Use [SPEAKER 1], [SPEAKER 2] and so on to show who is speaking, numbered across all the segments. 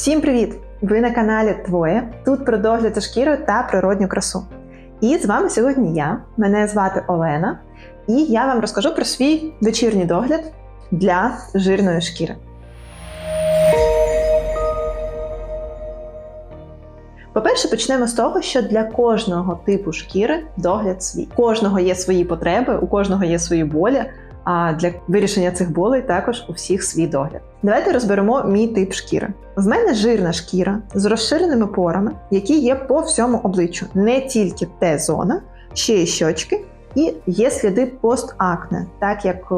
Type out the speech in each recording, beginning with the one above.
[SPEAKER 1] Всім привіт! Ви на каналі Твоє. Тут про догляд за шкірою та природню красу. І з вами сьогодні я. Мене звати Олена, і я вам розкажу про свій вечірній догляд для жирної шкіри. По-перше, почнемо з того, що для кожного типу шкіри догляд свій. У кожного є свої потреби, у кожного є свої болі. А для вирішення цих болей також у всіх свій догляд. Давайте розберемо мій тип шкіри. В мене жирна шкіра з розширеними порами, які є по всьому обличчю, не тільки Т-зона, ще й щочки, і є сліди постакне, так як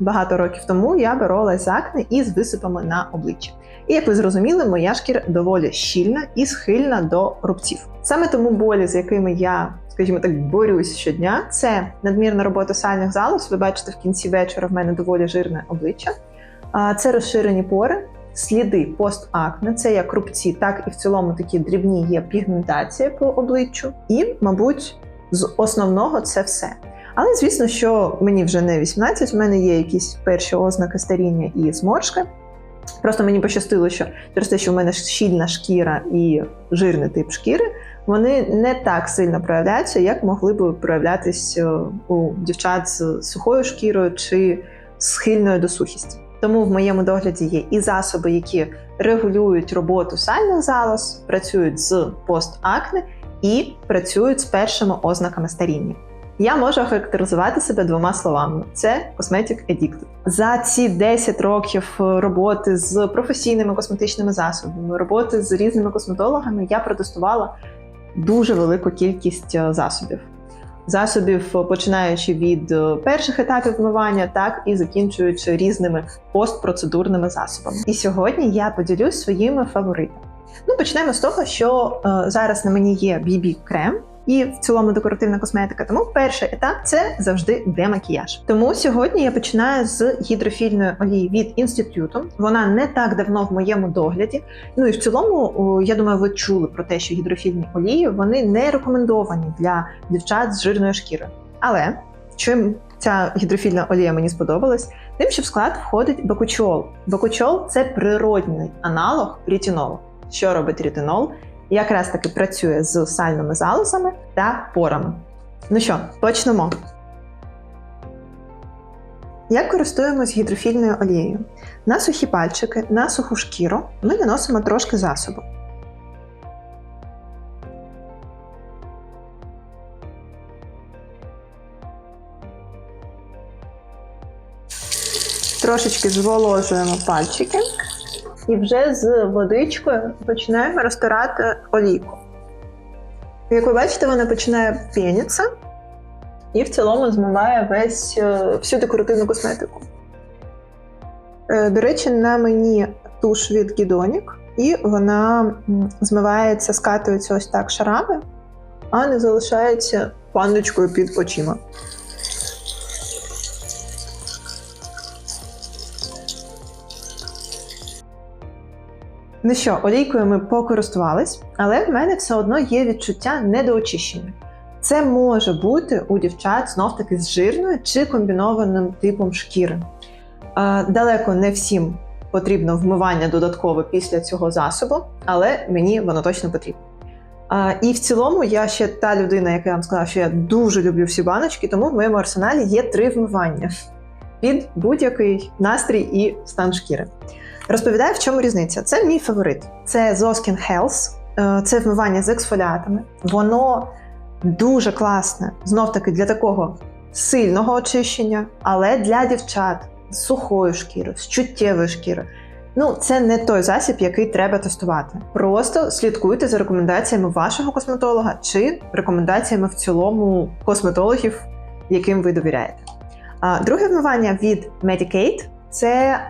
[SPEAKER 1] багато років тому я боролась з акне і з висипами на обличчі. І як ви зрозуміли, моя шкіра доволі щільна і схильна до рубців. Саме тому болі, з якими я скажімо так, борюсь щодня. Це надмірна робота сальних залоз. Ви бачите, в кінці вечора в мене доволі жирне обличчя. Це розширені пори, сліди постакне, це як рубці, так і в цілому такі дрібні є пігментація по обличчю. І, мабуть, з основного це все. Але звісно, що мені вже не 18, в мене є якісь перші ознаки старіння і зморшки. Просто мені пощастило, що через те, що в мене щільна шкіра і жирний тип шкіри, вони не так сильно проявляються, як могли б проявлятись е, у дівчат з сухою шкірою чи схильною до сухісті. Тому в моєму догляді є і засоби, які регулюють роботу сальних залоз, працюють з постакне і працюють з першими ознаками старіння. Я можу охарактеризувати себе двома словами: це Cosmetic Addicted. За ці 10 років роботи з професійними косметичними засобами, роботи з різними косметологами, я протестувала дуже велику кількість е, засобів. Засобів, починаючи від е, перших етапів вмивання, так і закінчуючи різними постпроцедурними засобами. І сьогодні я поділюсь своїми фаворитами. Ну, почнемо з того, що е, зараз на мені є BB крем і в цілому декоративна косметика. Тому перший етап це завжди демакіяж. Тому сьогодні я починаю з гідрофільної олії від інституту. Вона не так давно в моєму догляді. Ну і в цілому, я думаю, ви чули про те, що гідрофільні олії вони не рекомендовані для дівчат з жирною шкірою. Але чим ця гідрофільна олія мені сподобалась, тим, що в склад входить бакучол. Бакучол це природний аналог рітінолу. Що робить рітинол? Якраз таки працює з сальними залозами та порами. Ну що, почнемо. Як користуємось гідрофільною олією? На сухі пальчики, на суху шкіру ми наносимо трошки засобу. Трошечки зволожуємо пальчики і вже з водичкою починаємо розтирати олійку. Як ви бачите, вона починає пінитися і в цілому змиває весь, е, всю декоративну косметику. Е, до речі, на мені туш від Гідонік, і вона змивається, скатується ось так шарами, а не залишається пандочкою під очима. Ну що, олійкою ми покористувались, але в мене все одно є відчуття недоочищення. Це може бути у дівчат знов-таки з жирною чи комбінованим типом шкіри. Далеко не всім потрібно вмивання додаткове після цього засобу, але мені воно точно потрібно. І в цілому я ще та людина, яка вам сказала, що я дуже люблю всі баночки, тому в моєму арсеналі є три вмивання під будь-який настрій і стан шкіри. Розповідаю, в чому різниця. Це мій фаворит. Це Zoskin Health, е, це вмивання з ексфоліатами. Воно дуже класне, знов-таки для такого сильного очищення, але для дівчат з сухою шкірою, з чуттєвою шкірою. Ну, це не той засіб, який треба тестувати. Просто слідкуйте за рекомендаціями вашого косметолога чи рекомендаціями в цілому косметологів, яким ви довіряєте. А друге вмивання від Medicate – це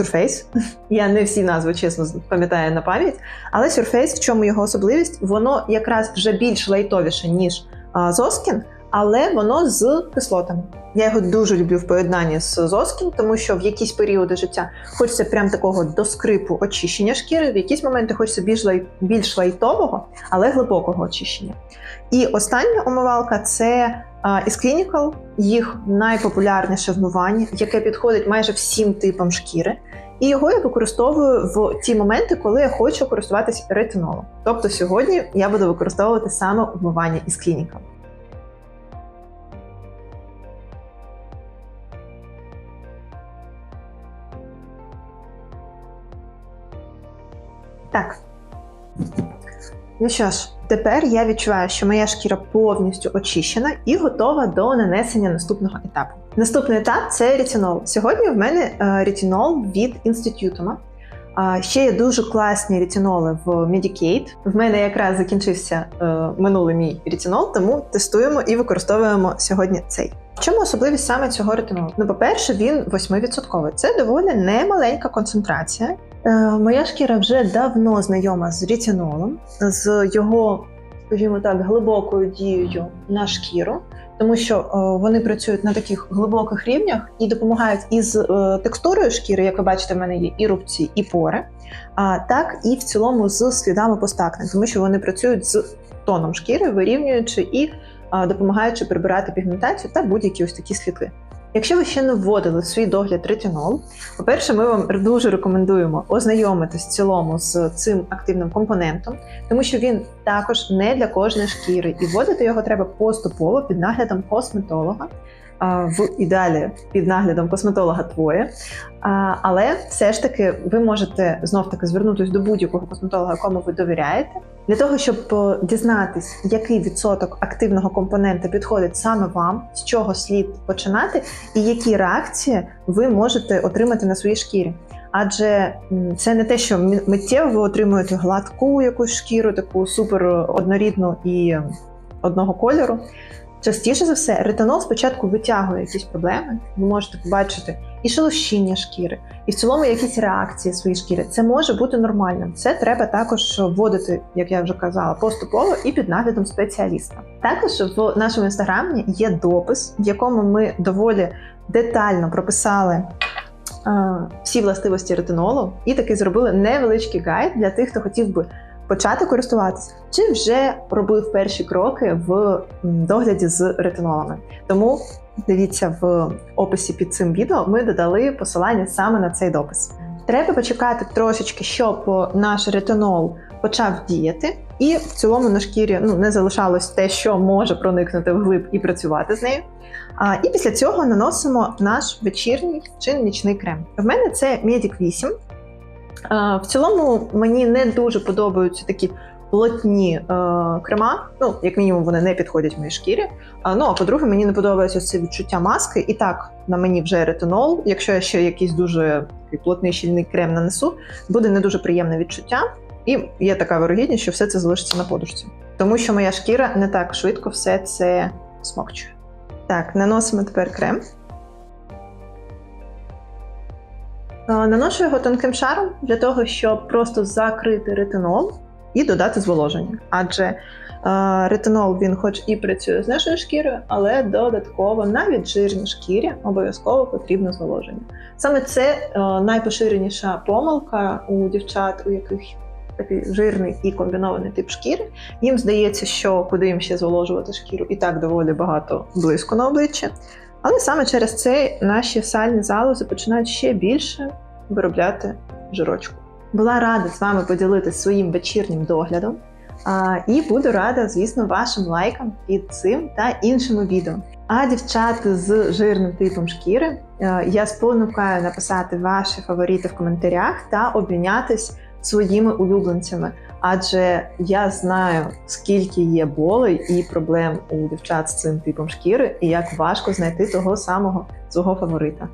[SPEAKER 1] Surface. Я не всі назви, чесно, пам'ятаю на пам'ять. Але Surface, в чому його особливість? Воно якраз вже більш лайтовіше, ніж Zoskin, але воно з кислотами. Я його дуже люблю в поєднанні з Zoskin, тому що в якісь періоди життя хочеться прям такого до скрипу очищення шкіри, в якісь моменти хочеться більш лай... більш лайтового, але глибокого очищення. І остання умивалка це Із Clinical їх найпопулярніше вмивання, яке підходить майже всім типам шкіри. І його я використовую в ті моменти, коли я хочу користуватися ретинолом. Тобто сьогодні я буду використовувати саме вмивання із Clinical. Так. Ну що ж, тепер я відчуваю, що моя шкіра повністю очищена і готова до нанесення наступного етапу. Наступний етап це ретинол. Сьогодні в мене е, ретинол від інститутума. Ще є дуже класні ретиноли в Medicaid. В мене якраз закінчився е, минулий мій ретинол, тому тестуємо і використовуємо сьогодні цей. В чому особливість саме цього ретинолу? Ну, по-перше, він 8%. Це доволі немаленька концентрація. Е, моя шкіра вже давно знайома з ретинолом, з його, скажімо так, глибокою дією на шкіру, тому що е, вони працюють на таких глибоких рівнях і допомагають із е, текстурою шкіри, як ви бачите, в мене є і рубці, і пори, а так і в цілому з слідами постакнень, тому що вони працюють з тоном шкіри, вирівнюючи і допомагаючи прибирати пігментацію та будь-які ось такі сліди. Якщо ви ще не вводили в свій догляд ретинол, по-перше, ми вам дуже рекомендуємо ознайомитись в цілому з цим активним компонентом, тому що він також не для кожної шкіри, і вводити його треба поступово під наглядом косметолога. В ідеалі під наглядом косметолога твоє. Але все ж таки ви можете знов таки звернутися до будь-якого косметолога, якому ви довіряєте, для того, щоб е, дізнатись, який відсоток активного компонента підходить саме вам, з чого слід починати, і які реакції ви можете отримати на своїй шкірі. Адже це не те, що миттєво ви отримуєте гладку якусь шкіру, таку супер однорідну і одного кольору. Частіше за все, ретинол спочатку витягує якісь проблеми. Ви можете побачити і шелушіння шкіри, і в цілому якісь реакції своєї шкіри. Це може бути нормальним. Це треба також вводити, як я вже казала, поступово і під наглядом спеціаліста. Також в нашому інстаграмі є допис, в якому ми доволі детально прописали. е, Всі властивості ретинолу і таки зробили невеличкий гайд для тих, хто хотів би почати користуватися, чи вже робив перші кроки в догляді з ретинолами. Тому дивіться в описі під цим відео. Ми додали посилання саме на цей допис. Треба почекати трошечки, щоб наш ретинол почав діяти, і в цілому на шкірі ну не залишалось те, що може проникнути вглиб і працювати з нею. А, і після цього наносимо наш вечірній чи нічний крем. В мене це Medic 8. А, в цілому мені не дуже подобаються такі плотні е, крема. Ну, як мінімум, вони не підходять моїй шкірі. А, ну а по-друге, мені не подобається це відчуття маски. І так на мені вже ретинол. Якщо я ще якийсь дуже плотний щільний крем нанесу, буде не дуже приємне відчуття. І є така вирогідність, що все це залишиться на подушці. Тому що моя шкіра не так швидко все це смокчує. Так, наносимо тепер крем. Наношу його тонким шаром для того, щоб просто закрити ретинол і додати зволоження. Адже ретинол він, хоч і працює з нашою шкірою, але додатково навіть жирній шкірі обов'язково потрібно зволоження. Саме це е, найпоширеніша помилка у дівчат, у яких такий жирний і комбінований тип шкіри. Їм здається, що куди їм ще зволожувати шкіру, і так доволі багато близько на обличчя. Але саме через це наші сальні залози починають ще більше виробляти жирочку. Була рада з вами поділитися своїм вечірнім доглядом. А, і буду рада, звісно, вашим лайкам під цим та іншими відео. А дівчата з жирним типом шкіри е, я спонукаю написати ваші фаворити в коментарях та обмінятись своїми улюбленцями. Адже я знаю, скільки є болей і проблем у дівчат з цим типом шкіри, і як важко знайти того самого свого фаворита.